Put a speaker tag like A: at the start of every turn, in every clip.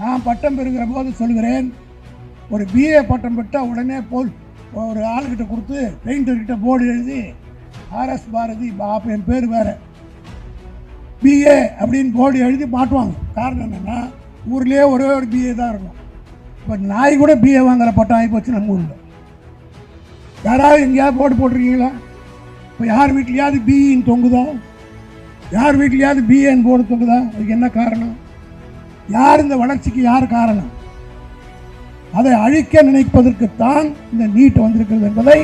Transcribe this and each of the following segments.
A: நான் பட்டம் பெறுகிற போது சொல்கிறேன் ஒரு பிஏ பட்டம் பெற்றால் உடனே போல் ஒரு ஆளுக்கிட்ட கொடுத்து பெயிண்டர்கிட்ட போர்டு எழுதி ஆர்எஸ் பாரதி பாப் என் பேர் வேறு. பிஏ அப்படின்னு போர்டு எழுதி மாட்டுவாங்க. காரணம் என்னென்னா ஊர்லேயே ஒரே ஒரு பிஏ தான் இருக்கும். இப்போ நாய் கூட பிஏ வாங்குற பட்டம் ஆகி போச்சு நம்ம ஊரில். யாராவது எங்கேயாவது போர்டு போட்டிருக்கீங்களா? இப்போ யார் வீட்லையாவது பிஇன்னு தொங்குதா? யார் வீட்லையாவது பிஏன்னு போர்டு தொங்குதா? அதுக்கு என்ன காரணம்? யார் இந்த வளர்ச்சிக்கு யார் காரணம்? அதை அழிக்க நினைப்பதற்குத்தான் இந்த நீட் வந்திருக்கிறது என்பதை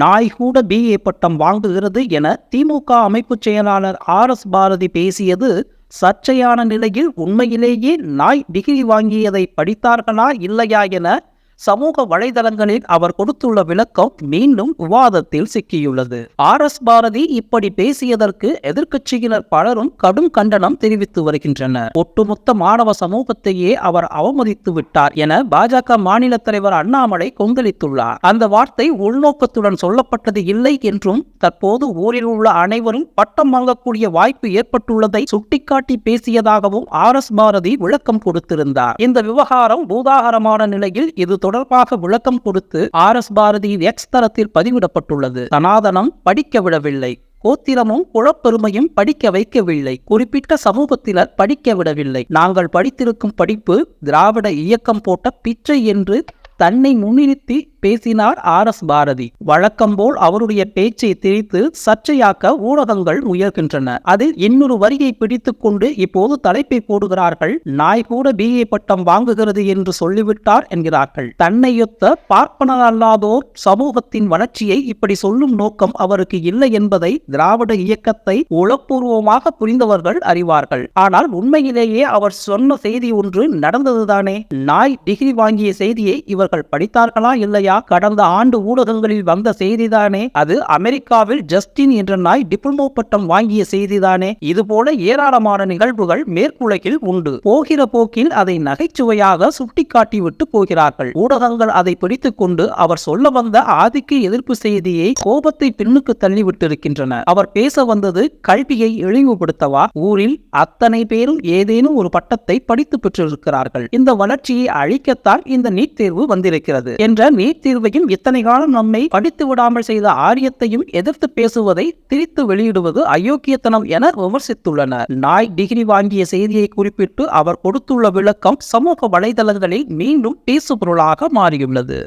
B: நாய் கூட பிஏ பட்டம் வாங்குகிறது என திமுக அமைப்பு செயலாளர் ஆர் எஸ் பாரதி பேசியது சர்ச்சையான நிலையில் உண்மையிலேயே நாய் டிகிரி வாங்கியதை படித்தார்களா இல்லையா என சமூக வலைதளங்களில் அவர் கொடுத்துள்ள விளக்கம் மீண்டும் விவாதத்தில் சிக்கியுள்ளது. ஆர். எஸ். பாரதி இப்படி பேசியதற்கு எதிர்க்கட்சியினர் பலரும் கடும் கண்டனம் தெரிவித்து வருகின்றனர். ஒட்டுமொத்த மாணவ சமூகத்தையே அவர் அவமதித்து விட்டார் என பாஜக மாநில தலைவர் அண்ணாமலை கொந்தளித்துள்ளார். அந்த வார்த்தை உள்நோக்கத்துடன் சொல்லப்பட்டது இல்லை என்றும் தற்போது ஊரில் உள்ள அனைவரும் பட்டம் வாங்கக்கூடிய வாய்ப்பு ஏற்பட்டுள்ளதை சுட்டிக்காட்டி பேசியதாகவும் ஆர். எஸ். பாரதி விளக்கம் கொடுத்திருந்தார். இந்த விவகாரம் பூதாகரமான நிலையில் இது தொடர்பாக விளக்கம் கொடுத்து ஆர் எஸ் பாரதியின் எக்ஸ் தளத்தில் பதிவிடப்பட்டுள்ளது. சனாதனம் படிக்க விடவில்லை. கோத்திரமும் குலப்பெருமையும் படிக்க வைக்கவில்லை. குறிப்பிட்ட சமூகத்தினர் படிக்க விடவில்லை. நாங்கள் படித்திருக்கும் படிப்பு திராவிட இயக்கம் போட்ட பிச்சை என்று தன்னை முன்னிறுத்தி பேசினார் ஆர் எஸ் பாரதி. வழக்கம்போல் அவருடைய பேச்சை திரித்து சர்ச்சையாக்க ஊடகங்கள் முயல்கின்றன. அதில் இன்னொரு வரியை பிடித்துக் கொண்டு இப்போது தலைப்பை போடுகிறார்கள் நாய் கூட பிஏ பட்டம் வாங்குகிறது என்று சொல்லிவிட்டார் என்கிறார்கள். தன்னையொத்த பார்ப்பனரல்லாதோர் சமூகத்தின் வளர்ச்சியை இப்படி சொல்லும் நோக்கம் அவருக்கு இல்லை என்பதை திராவிட இயக்கத்தை உளப்பூர்வமாக புரிந்தவர்கள் அறிவார்கள். ஆனால் உண்மையிலேயே அவர் சொன்ன செய்தி ஒன்று நடந்ததுதானே? நாய் டிகிரி வாங்கிய செய்தியை இவர் அவர்கள் படித்தார்களா இல்லையா? கடந்த ஆண்டு ஊடகங்களில் வந்த செய்திதானே. அது அமெரிக்காவில் ஜஸ்டின் என்ற நாய் டிப்ளமோ பட்டம் வாங்கிய செய்திதானே. இதுபோல ஏராளமான நிகழ்வுகள் மேற்குலகில் உண்டு. போகிற போக்கில் அதை நகைச்சுவையாக சுட்டிக்காட்டிவிட்டு போகிறார்கள். ஊடகங்கள் அதை பிடித்துக் கொண்டு அவர் சொல்ல வந்த ஆதிக்க எதிர்ப்பு செய்தியை கோபத்தை பின்னுக்கு தள்ளிவிட்டிருக்கின்றன. அவர் பேச வந்தது கல்வியை இழிவுபடுத்தவா? ஊரில் அத்தனை பேரும் ஏதேனும் ஒரு பட்டத்தை படித்து பெற்றிருக்கிறார்கள். இந்த வளர்ச்சியை அழிக்கத்தான் இந்த நீட் தேர்வு வந்து வந்திருக்கிறது. என்ற நீட் தீர்வையும் இத்தனை காலம் நம்மை படித்து விடாமல் செய்த ஆரியத்தையும் எதிர்த்து பேசுவதை திரித்து வெளியிடுவது அயோக்கியத்தனம் என விமர்சித்துள்ளனர். நாய் டிகிரி வாங்கிய செய்தியை குறிப்பிட்டு அவர் கொடுத்துள்ள விளக்கம் சமூக வலைதளங்களில் மீண்டும் பேசுபொருளாக மாறியுள்ளது.